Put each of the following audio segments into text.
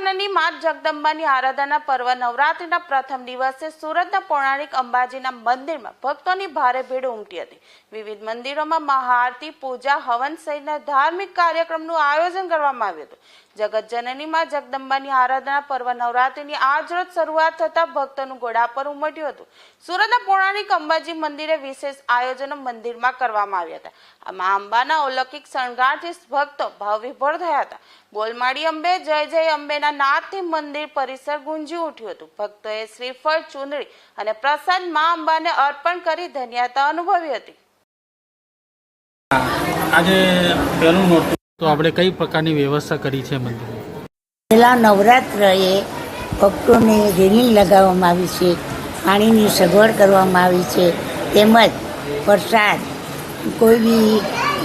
જગદંબાની આરાધના પર્વ નવરાત્રિના પ્રથમ દિવસે સુરતના પૌરાણિક અંબાજીના મંદિરમાં ભક્તોની ભારે ભીડ ઉમટી હતી. વિવિધ મંદિરોમાં મહાઆરતી, પૂજા, હવન સહિતના ધાર્મિક કાર્યક્રમનું આયોજન કરવામાં આવ્યું હતું. જગતજનનીમાં જગદંબાની આરાધના પર્વ નવરાત્રિની આજરોજ શરૂઆત થતા ભક્તોનું ઘોડાપર ઉમટ્યું હતું. સુરતના પૌરાણિક અંબાજી મંદિરે વિશેષ આયોજનો મંદિરમાં કરવામાં આવ્યા હતા. મા અંબાના અલૌકિક શણગારથી ભક્તો ભાવવિભોર થયા હતા. બોલમાળી અંબે જય જય અંબેના નાદથી મંદિર પરિસર ગુંજી ઉઠ્યું હતું. ભક્તોએ શ્રીફળ ચુંદડી અને પ્રસાદ મા અંબાને અર્પણ કરી ધન્યતા અનુભવી હતી. આજે પહેલું નોરતું. તો આપણે કઈ પ્રકારની વ્યવસ્થા કરી છે મંદિરમાં પહેલા નવરાત્રએ ભક્તોને રેલિંગ લગાવવામાં આવી છે પાણીની સગવડ કરવામાં આવી છે તેમજ પ્રસાદ. કોઈ બી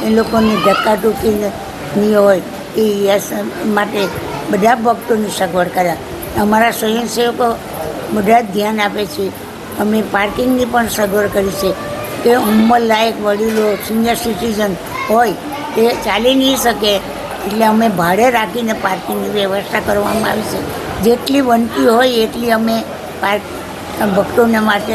એ લોકોની ધક્કાટુકી નહીં હોય એ માટે બધા ભક્તોની સગવડ કર્યા. અમારા સ્વયંસેવકો બધા જ ધ્યાન આપે છે. અમે પાર્કિંગની પણ સગવડ કરી છે. કે ઉંમરલાયક વડીલો, સિનિયર સિટીઝન હોય તે ચાલી નહીં શકે. એટલે અમે ભાડે રાખીને પાર્કિંગની વ્યવસ્થા કરવામાં આવી છે. જેટલી બનતી હોય એટલી અમે પાર્ક ભક્તોને માટે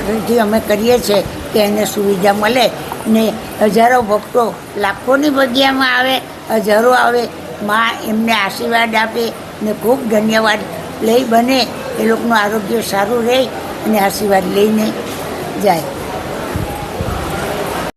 આગ્રહથી અમે કરીએ છીએ કે એને સુવિધા મળે ને હજારો ભક્તો લાખોની જગ્યામાં આવે, હજારો આવે, મા એમને આશીર્વાદ આપે ને ખૂબ ધન્યવાદ લઈ બને. એ લોકોનું આરોગ્ય સારું રહે અને આશીર્વાદ લઈને જાય.